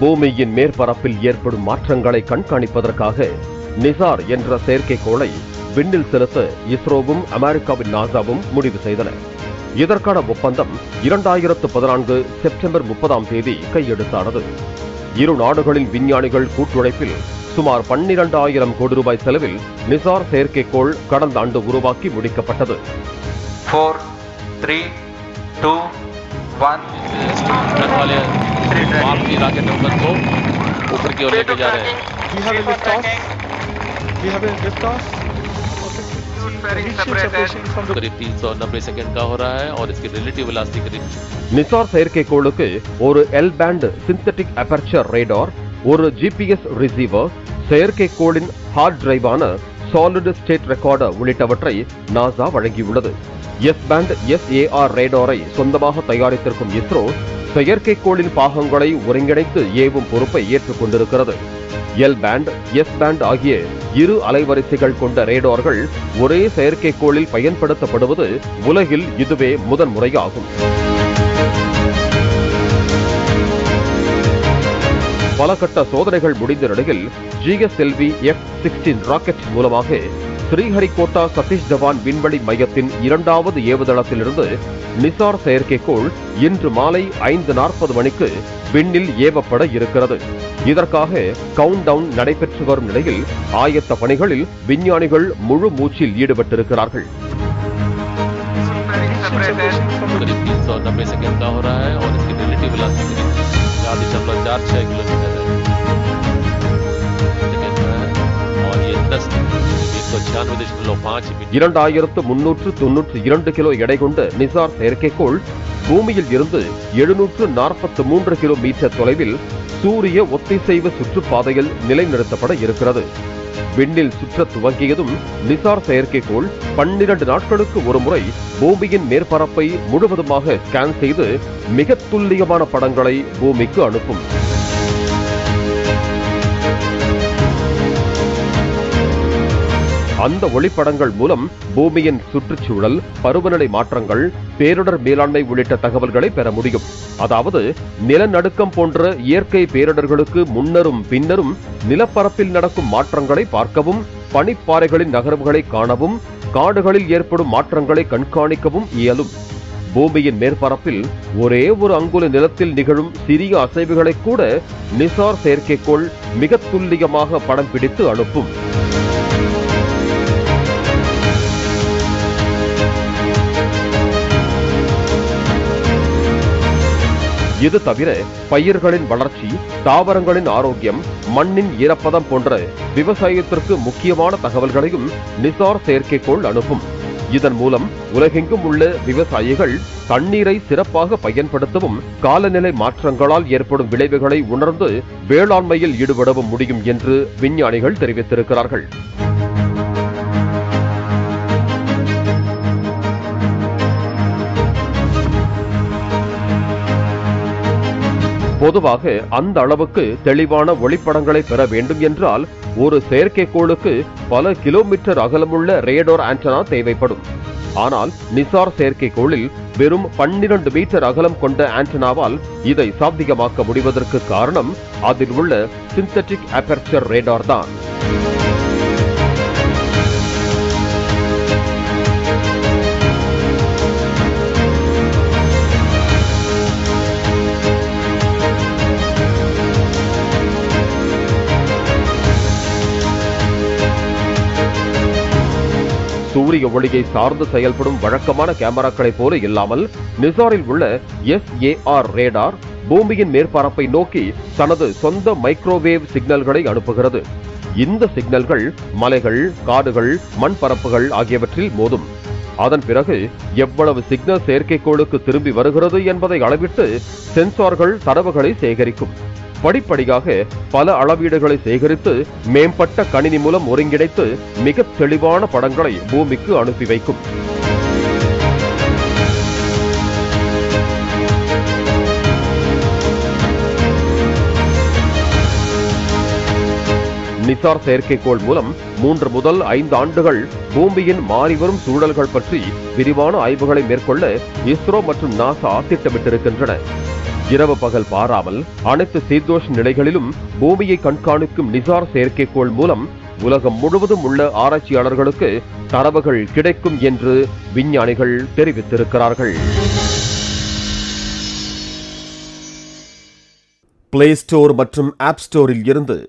பூமியின் மேற்பரப்பில் ஏற்படும் மாற்றங்களை கண்காணிப்பதற்காக நிசார் என்ற செயற்கைக்கோளை விண்ணில் செலுத்த இஸ்ரோவும் அமெரிக்காவின் நாசாவும் முடிவு செய்தன. இதற்கான ஒப்பந்தம் இரண்டாயிரத்து பதினான்கு செப்டம்பர் முப்பதாம் தேதி கையெழுத்தானது. இரு நாடுகளின் விஞ்ஞானிகள் கூட்டுழைப்பில் சுமார் பன்னிரண்டாயிரம் கோடி ரூபாய் செலவில் நிசார் செயற்கைக்கோள் கடந்த ஆண்டு உருவாக்கி முடிக்கப்பட்டது. Four three two one run वाले मार्क की रॉकेट नंबर को ऊपर की ओर लेके जा रहे हैं We have a liftoff. We have a liftoff. Initial separation from the करीब 390 सेकंड का हो रहा है और इसकी रिलेटिव वेलोसिटी करीब நிசார் செயற்கைக்கோளுக்கு ஒரு L band synthetic aperture radar ஒரு GPS receiver செயற்கைக்கோளின் heart டிரைவான solid state recorder உள்ளிட்டவற்றை நாசா வழங்கியுள்ளது எஸ் பேண்ட் எஸ்ஏஆர் ரேடாரை சொந்தமாக தயாரித்திருக்கும் இஸ்ரோ செயற்கைக்கோளின் பாகங்களை ஒருங்கிணைத்து ஏவும் பொறுப்பை ஏற்றுக்கொண்டிருக்கிறது. எல் பேண்ட் எஸ் பேண்ட் ஆகிய இரு அலைவரிசைகள் கொண்ட ரேடார்கள் ஒரே செயற்கைக்கோளில் பயன்படுத்தப்படுவது உலகில் இதுவே முதன்முறையாகும் பல கட்ட சோதனைகள் முடிந்த நிலையில் ஜிஎஸ்எல்வி எஃப் சிக்ஸ்டீன் ராக்கெட் மூலமாக ஸ்ரீஹரிகோட்டா சதீஷ் தவான் விண்வெளி மையத்தின் இரண்டாவது ஏவுதளத்திலிருந்து நிசார் செயற்கைக்கோள் இன்று மாலை ஐந்து நாற்பது மணிக்கு விண்ணில் ஏவப்பட இருக்கிறது இதற்காக கவுண்ட் டவுன் நடைபெற்று வரும் நிலையில் ஆயத்த பணிகளில் விஞ்ஞானிகள் முழு மூச்சில் ஈடுபட்டிருக்கிறார்கள் initial separation from the करीब 390 सेकंड का हो रहा है और इसकी रिलेटिव वेलोसिटी करीब चार दशमलव चार छह किलोमीटर है இரண்டாயிரத்து முன்னூற்று தொன்னூற்று இரண்டு கிலோ எடை கொண்ட நிசார் செயற்கைக்கோள் பூமியில் இருந்து எழுநூற்று நாற்பத்து மூன்று கிலோமீட்டர் தொலைவில் சூரிய ஒத்திசைவு சுற்றுப்பாதையில் நிலைநிறுத்தப்பட இருக்கிறது. விண்ணில் சுற்ற துவங்கியதும் நிசார் செயற்கைக்கோள் பன்னிரண்டு நாட்களுக்கு ஒருமுறை பூமியின் மேற்பரப்பை முழுவதுமாக ஸ்கேன் செய்து மிக துல்லியமான படங்களை பூமிக்கு அனுப்பும். அந்த ஒளிப்படங்கள் மூலம் பூமியின் சுற்றுச்சூழல் பருவநிலை மாற்றங்கள் பேரிடர் மேலாண்மை உள்ளிட்ட தகவல்களை பெற முடியும். அதாவது நிலநடுக்கம் போன்ற இயற்கை பேரிடர்களுக்கு முன்னரும் பின்னரும் நிலப்பரப்பில் நடக்கும் மாற்றங்களை பார்க்கவும் பனிப்பாறைகளின் நகர்வுகளை காணவும் காடுகளில் ஏற்படும் மாற்றங்களை கண்காணிக்கவும் இயலும். பூமியின் மேற்பரப்பில் ஒரே ஒரு அங்குல நிலத்தில் நிகழும் சிறிய அசைவுகளை கூட நிசார் செயற்கைக்கோள் மிக துல்லியமாக படம் பிடித்து அனுப்பும். இது தவிர பயிர்களின் வளர்ச்சி தாவரங்களின் ஆரோக்கியம் மண்ணின் ஈரப்பதம் போன்ற விவசாயத்திற்கு முக்கியமான தகவல்களையும் நிசார் செயற்கைக்கோள் அனுப்பும். இதன் மூலம் உலகெங்கும் உள்ள விவசாயிகள் தண்ணீரை சிறப்பாக பயன்படுத்தவும் காலநிலை மாற்றங்களால் ஏற்படும் விளைவுகளை உணர்ந்து வேளாண்மையில் ஈடுபடவும் முடியும் என்று விஞ்ஞானிகள் தெரிவித்திருக்கிறார்கள். பொதுவாக அந்த அளவுக்கு தெளிவான ஒளிப்படங்களை பெற வேண்டும் என்றால் ஒரு செயற்கைக்கோளுக்கு பல கிலோமீட்டர் அகலமுள்ள ரேடோர் ஆண்டனா தேவைப்படும். ஆனால் நிசார் செயற்கைக்கோளில் வெறும் பன்னிரண்டு மீட்டர் அகலம் கொண்ட ஆண்டனாவால் இதை சாத்தியமாக்க முடிவதற்கு காரணம் அதில் உள்ள சிந்தட்டிக் அபெர்ச்சர் ரேடார் தான். சூரிய ஒளியை சார்ந்து செயல்படும் வழக்கமான கேமராக்களைப் போல இல்லாமல் நிசாரில் உள்ள எஸ்ஏஆர் ரேடார் பூமியின் மேற்பரப்பை நோக்கி தனது சொந்த மைக்ரோவேவ் சிக்னல்களை அனுப்புகிறது. இந்த சிக்னல்கள் மலைகள் காடுகள் மண் பரப்புகள் ஆகியவற்றில் மோதும். அதன் பிறகு எவ்வளவு சிக்னல் செயற்கைக்கோளுக்கு திரும்பி வருகிறது என்பதை அளவிட்டு சென்சார்கள் தரவுகளை சேகரிக்கும். படிப்படியாக பல அளவீடுகளை சேகரித்து மேம்பட்ட கணினி மூலம் ஒருங்கிணைத்து மிக தெளிவான படங்களை பூமிக்கு அனுப்பி வைக்கும். நிசார் செயற்கைக்கோள் மூலம் மூன்று முதல் ஐந்து ஆண்டுகள் பூமியின் மாறிவரும் சூழல்கள் பற்றி விரிவான ஆய்வுகளை மேற்கொள்ள இஸ்ரோ மற்றும் நாசா திட்டமிட்டிருக்கின்றன. இரவு பகல் பாராமல் அனைத்து சீதோஷ் நிலைகளிலும் பூமியை கண்காணிக்கும் நிசார் செயற்கைக்கோள் மூலம் உலகம் முழுவதும் உள்ள ஆராய்ச்சியாளர்களுக்கு தரவுகள் கிடைக்கும் என்று விஞ்ஞானிகள் தெரிவித்திருக்கிறார்கள். பிளே ஸ்டோர் மற்றும் ஆப் ஸ்டோரில் இருந்து